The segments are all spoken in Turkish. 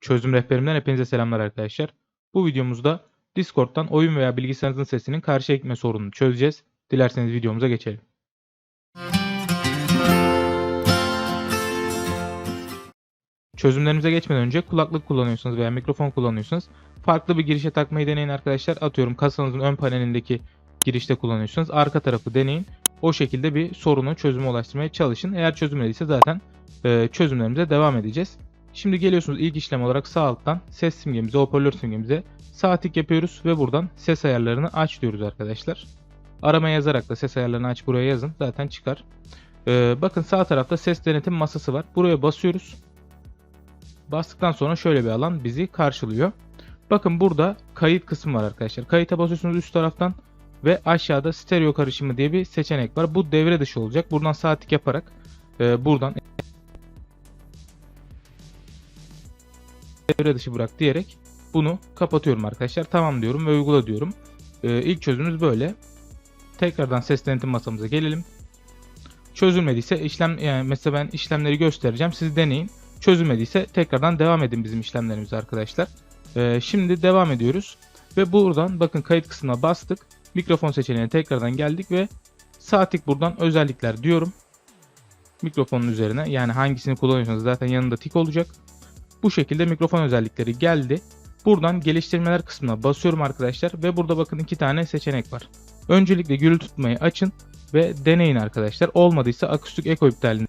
Çözüm rehberimden hepinize selamlar arkadaşlar. Bu videomuzda Discord'dan oyun veya bilgisayarınızın sesinin karşıya gitme sorununu çözeceğiz. Dilerseniz videomuza geçelim. Çözümlerimize geçmeden önce kulaklık kullanıyorsanız veya mikrofon kullanıyorsanız farklı bir girişe takmayı deneyin arkadaşlar. Atıyorum kasanızın ön panelindeki girişte kullanıyorsanız arka tarafı deneyin. O şekilde bir sorunu çözüme ulaştırmaya çalışın. Eğer çözülmediyse zaten e, çözümlerimize devam edeceğiz. Şimdi geliyorsunuz ilk işlem olarak sağ alttan ses simgemize, hoparlör simgemize sağ tık yapıyoruz ve buradan ses ayarlarını aç diyoruz arkadaşlar. Arama yazarak da ses ayarlarını aç buraya yazın zaten çıkar. Ee, bakın sağ tarafta ses denetim masası var. Buraya basıyoruz. Bastıktan sonra şöyle bir alan bizi karşılıyor. Bakın burada kayıt kısmı var arkadaşlar. Kayıta basıyorsunuz üst taraftan ve aşağıda stereo karışımı diye bir seçenek var. Bu devre dışı olacak. Buradan sağ yaparak e, buradan devre dışı bırak diyerek bunu kapatıyorum arkadaşlar. Tamam diyorum ve uygula diyorum. Ee, ilk çözümümüz böyle. Tekrardan ses denetim masamıza gelelim. Çözülmediyse işlem yani mesela ben işlemleri göstereceğim. Siz deneyin. Çözülmediyse tekrardan devam edin bizim işlemlerimize arkadaşlar. Ee, şimdi devam ediyoruz. Ve buradan bakın kayıt kısmına bastık. Mikrofon seçeneğine tekrardan geldik ve sağ tık buradan özellikler diyorum. Mikrofonun üzerine yani hangisini kullanıyorsanız zaten yanında tik olacak. Bu şekilde mikrofon özellikleri geldi. Buradan geliştirmeler kısmına basıyorum arkadaşlar ve burada bakın iki tane seçenek var. Öncelikle gürültü tutmayı açın ve deneyin arkadaşlar. Olmadıysa akustik eko iptalinde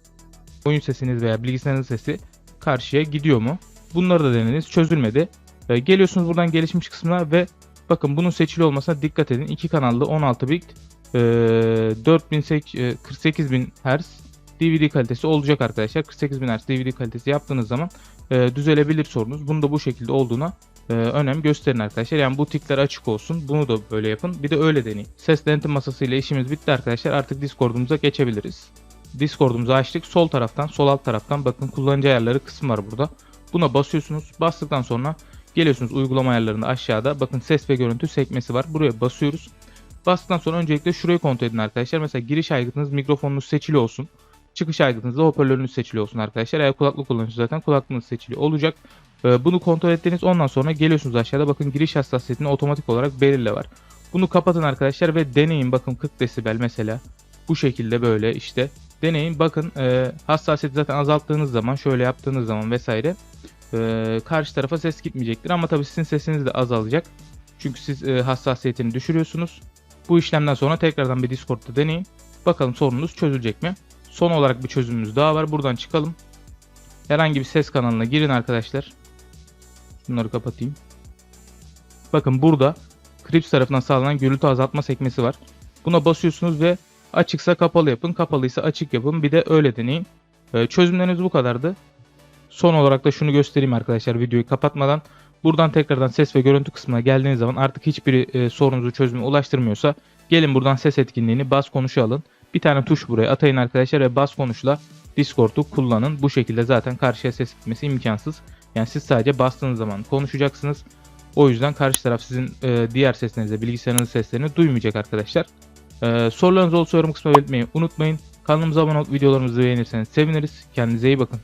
oyun sesiniz veya bilgisayarınız sesi karşıya gidiyor mu? Bunları da denediniz. Çözülmedi. Ee, Geliyorsunuz buradan gelişmiş kısmına ve bakın bunun seçili olmasına dikkat edin. İki kanallı 16 bit e, 48.000 Hz DVD kalitesi olacak arkadaşlar. 48.000 Hz DVD kalitesi yaptığınız zaman e, düzelebilir sorunuz. Bunu da bu şekilde olduğuna e, önem gösterin arkadaşlar. Yani bu tikler açık olsun. Bunu da böyle yapın. Bir de öyle deneyin. Ses denetim masası ile işimiz bitti arkadaşlar. Artık Discord'umuza geçebiliriz. Discord'umuzu açtık. Sol taraftan, sol alt taraftan bakın kullanıcı ayarları kısmı var burada. Buna basıyorsunuz. Bastıktan sonra geliyorsunuz uygulama ayarlarında aşağıda. Bakın ses ve görüntü sekmesi var. Buraya basıyoruz. Bastıktan sonra öncelikle şurayı kontrol edin arkadaşlar. Mesela giriş aygıtınız mikrofonunuz seçili olsun. Çıkış aygıtınızda hoparlörünüz seçili olsun arkadaşlar. Eğer kulaklık kullanıyorsunuz zaten kulaklığınız seçili olacak. Ee, Bunu kontrol ettiğiniz ondan sonra geliyorsunuz aşağıda bakın giriş hassasiyetini otomatik olarak belirle var. Bunu kapatın arkadaşlar ve deneyin bakın 40 desibel mesela. Bu şekilde böyle işte deneyin bakın e, hassasiyeti zaten azalttığınız zaman şöyle yaptığınız zaman vesaire e, karşı tarafa ses gitmeyecektir. Ama tabii sizin sesiniz de azalacak. Çünkü siz e, hassasiyetini düşürüyorsunuz. Bu işlemden sonra tekrardan bir Discord'da deneyin. Bakalım sorununuz çözülecek mi? Son olarak bir çözümümüz daha var. Buradan çıkalım. Herhangi bir ses kanalına girin arkadaşlar. Bunları kapatayım. Bakın burada Crips tarafından sağlanan gürültü azaltma sekmesi var. Buna basıyorsunuz ve açıksa kapalı yapın. Kapalıysa açık yapın. Bir de öyle deneyin. Ee, çözümleriniz bu kadardı. Son olarak da şunu göstereyim arkadaşlar videoyu kapatmadan. Buradan tekrardan ses ve görüntü kısmına geldiğiniz zaman artık hiçbir e, sorunuzu çözüme ulaştırmıyorsa gelin buradan ses etkinliğini bas konuşu alın. Bir tane tuş buraya atayın arkadaşlar ve bas konuşla Discord'u kullanın. Bu şekilde zaten karşıya ses gitmesi imkansız. Yani siz sadece bastığınız zaman konuşacaksınız. O yüzden karşı taraf sizin e, diğer seslerinize, bilgisayarınız seslerini duymayacak arkadaşlar. E, sorularınız olursa yorum kısmına belirtmeyi unutmayın. Kanalımıza abone olup videolarımızı beğenirseniz seviniriz. Kendinize iyi bakın.